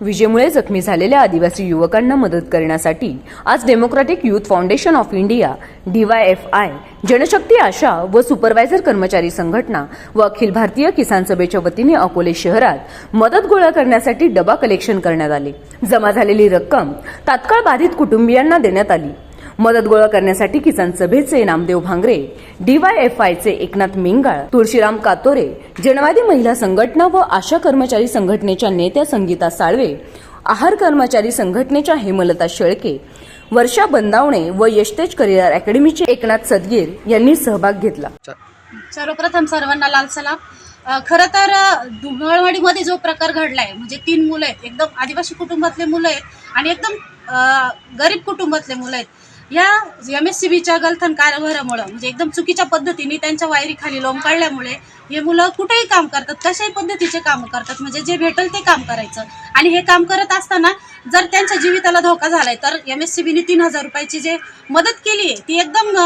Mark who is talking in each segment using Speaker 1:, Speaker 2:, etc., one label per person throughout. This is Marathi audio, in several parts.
Speaker 1: विजेमुळे जखमी झालेल्या आदिवासी युवकांना मदत करण्यासाठी आज democratic youth foundation of India DYFI Janshakti आशा व सुपरवायझर कर्मचारी संघटना व अखिल भारतीय किसान सभेच्या वतीने अकोले शहरात मदत गोळा करण्यासाठी डबा कलेक्शन करण्यात आले. जमा झालेली रक्कम तात्काळ बाधित कुटुंबियांना देण्यात आली. मदत गोळा करण्यासाठी किसान सभेचे नामदेव भांगरे डीवायएफआयचे एकनाथ मिंगाळ तुळशीराम कातोरे जनवादी महिला संघटना व आशा कर्मचारी संघटनेच्या नेत्या संगीता साळवे आहार कर्मचारी संघटनेच्या हेमलता शेळके वर्षा बंदावणे व यशतेज करिअर अकॅडमीचे एकनाथ सदगीर यांनी सहभाग घेतला.
Speaker 2: सर्वप्रथम सर्वांना लाल सलाम. खरं तर अ, धुमाळवाडीमध्ये जो प्रकार घडलाय म्हणजे तीन मुलं आहेत एकदम आदिवासी कुटुंबातले मुलं आहेत आणि एकदम गरीब कुटुंबातले मुलं आहेत या एम एस सी बीच्या गलथन कारभारामुळं म्हणजे एकदम चुकीच्या पद्धतीने त्यांच्या वायरीखाली लोंबकळल्यामुळे हे मुलं कुठेही काम करतात कशाही पद्धतीचे काम करतात म्हणजे जे भेटल ते काम करायचं. आणि हे काम करत असताना जर त्यांच्या जीविताला धोका झालाय तर एम एस सी बीने तीन हजार रुपयाची जे मदत केली आहे ती एकदम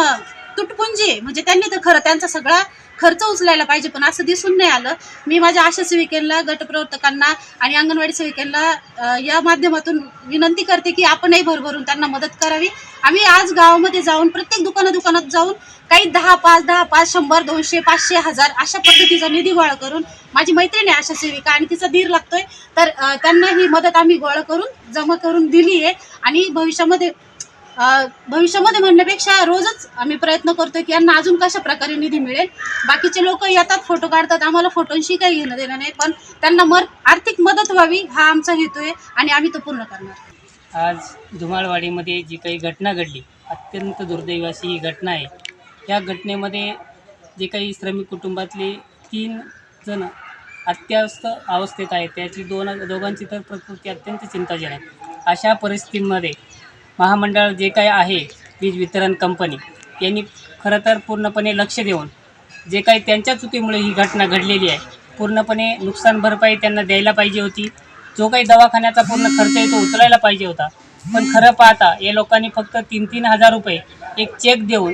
Speaker 2: तुटपुंजी म्हणजे त्यांनी तर खरं त्यांचा सगळा खर्च उचलायला पाहिजे पण असं दिसून नाही आलं. मी माझ्या आशा सेविकेला गटप्रवर्तकांना आणि अंगणवाडी सेविकांना या माध्यमातून विनंती करते की आपणही भरभरून त्यांना मदत करावी. आम्ही आज गावामध्ये जाऊन प्रत्येक दुकाना दुकानात जाऊन काही दहा पाच दहा पाच शंभर दोनशे पाचशे हजार अशा पद्धतीचा निधी गोळा करून माझी मैत्रीण आहे आशा सेविका आणि तिचा धीर लागतोय. तर त्यांना ही मदत आम्ही गोळा करून जमा करून दिली आहे आणि भविष्यामध्ये भविष्यामध्ये म्हणण्यापेक्षा रोजच आम्ही प्रयत्न करतो की यांना अजून कशा प्रकारे निधी मिळेल? बाकीचे लोक येतात फोटो काढतात. आम्हाला फोटोंशी काही घेणं देणं नाही पण त्यांना मर आर्थिक मदत व्हावी हा आमचा हेतू आहे आणि आम्ही तो पूर्ण करणार.
Speaker 3: आज धुमाळवाडीमध्ये जी काही घटना घडली अत्यंत दुर्दैवाची ही घटना आहे. या घटनेमध्ये जे काही श्रमिक कुटुंबातले तीन जण अत्यवस्थ अवस्थेत आहेत त्याची दोन दोघांची तर प्रकृती अत्यंत चिंताजनक. आहे अशा परिस्थितीमध्ये महामंडळ जे काही आहे वीज वितरण कंपनी यांनी खरं तर पूर्णपणे लक्ष देऊन जे काही त्यांच्या चुकीमुळे ही घटना घडलेली आहे पूर्णपणे नुकसान भरपाई त्यांना द्यायला पाहिजे होती. जो काही दवाखान्याचा पूर्ण खर्च आहे तो उचलायला पाहिजे होता. पण खरं पाहता या लोकांनी फक्त तीन तीन हजार रुपये एक चेक देऊन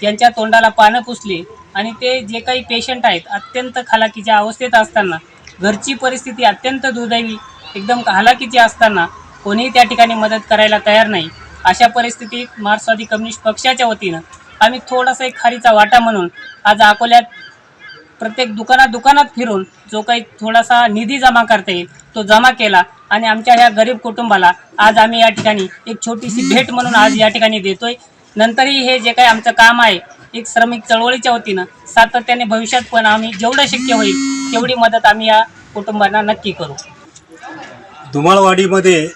Speaker 3: त्यांच्या तोंडाला पानं पुसली आणि ते जे काही पेशंट आहेत अत्यंत खालाकीच्या अवस्थेत असताना घरची परिस्थिती अत्यंत दुर्दैवी एकदम हालाकीची असताना कोणीही त्या ठिकाणी मदत करायला तयार नाही. अशा परिस्थितीत मार्क्सवादी कम्युनिस्ट पक्षाच्या वतीनं आम्ही थोडासा एक खारीचा वाटा म्हणून आज अकोल्यात प्रत्येक दुकानात दुकानात फिरून जो काही थोडासा निधी जमा करता येईल तो जमा केला आणि आमच्या ह्या गरीब कुटुंबाला आज आम्ही या ठिकाणी एक छोटीशी भेट म्हणून आज या ठिकाणी देतोय. नंतरही हे जे काही आमचं काम आहे एक श्रमिक चळवळीच्या वतीनं सातत्याने भविष्यात पण आम्ही जेवढं शक्य होईल तेवढी मदत आम्ही या कुटुंबांना नक्की करू.
Speaker 4: धुमाळवाडीमध्ये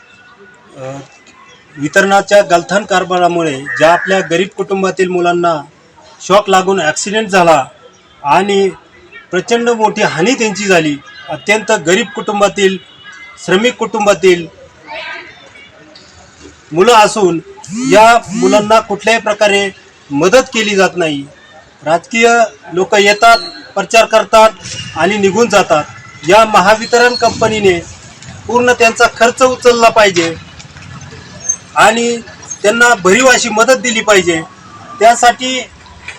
Speaker 4: वितरणाच्या गलथान कारभारामुळे ज्या आपल्या गरीब कुटुंबातील मुलांना शॉक लागून ॲक्सिडेंट झाला आणि प्रचंड मोठी हानी त्यांची झाली अत्यंत गरीब कुटुंबातील श्रमिक कुटुंबातील मुलं असून या मुलांना कुठल्याही प्रकारे मदत केली जात नाही. राजकीय लोक येतात प्रचार करतात आणि निघून जातात. या महावितरण कंपनीने पूर्ण त्यांचा खर्च उचलला पाहिजे. आणि त्यांना भरीव अशी मदत दिली पाहिजे. त्यासाठी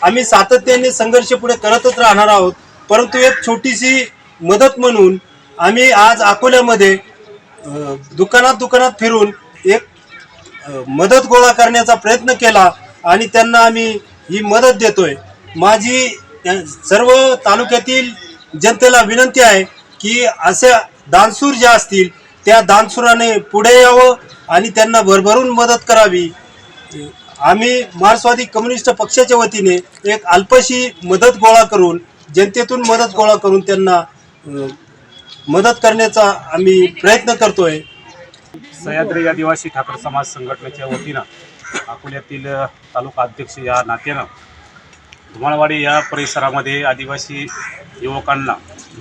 Speaker 4: आम्ही सातत्याने संघर्ष पुढे करतच राहणार आहोत. परंतु एक छोटीशी मदत म्हणून आम्ही आज अकोल्यामध्ये दुकानात दुकानात फिरून एक मदत गोळा करण्याचा प्रयत्न केला आणि त्यांना आम्ही ही मदत देतोय. माझी त्या सर्व तालुक्यातील जनतेला विनंती आहे की असे दानसूर ज्या असतील त्या दानसुराने पुढे यावं आणि त्यांना भरभरून मदत करावी. आम्ही मार्क्सवादी कम्युनिस्ट पक्षाच्या वतीने एक अल्पशी मदत गोळा करून जनतेतून मदत गोळा करून त्यांना मदत करण्याचा आम्ही प्रयत्न करतोय.
Speaker 5: सह्याद्री आदिवासी ठाकर समाज संघटनेच्या वतीनं अकोल्यातील तालुका अध्यक्ष या नात्यानं धुमाळवाडी या परिसरामध्ये आदिवासी युवकांना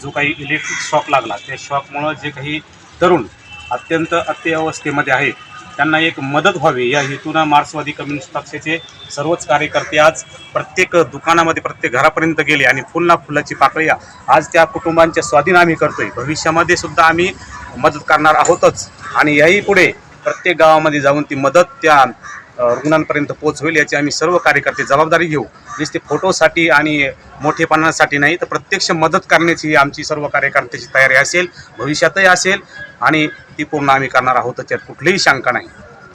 Speaker 5: जो काही इलेक्ट्रिक शॉक लागला त्या शॉकमुळं जे काही तरुण अत्यंत अत्यवस्थेमध्ये आहेत. त्यांना एक मदत व्हावी. या हेतूनं मार्क्सवादी कम्युनिस्ट पक्षाचे सर्वच कार्यकर्ते आज प्रत्येक दुकानामध्ये प्रत्येक घरापर्यंत गेले आणि फुलना फुलाची पाकळ्या आज त्या कुटुंबांच्या स्वाधीन आम्ही करतोय. भविष्यामध्ये सुद्धा आम्ही मदत करणार आहोतच. आणि याही पुढे प्रत्येक गावामध्ये जाऊन ती मदत त्या रुग्णांपर्यंत पोच होईल याची आम्ही सर्व कार्यकर्ते जबाबदारी घेऊ. नुसते फोटोसाठी आणि मोठेपणासाठी नाही तर प्रत्यक्ष मदत करण्याची ही आमची सर्व कार्यकर्त्याची तयारी असेल भविष्यातही असेल आणि ती पूर्ण आम्ही करणार आहोत त्यात कुठलीही शंका नाही.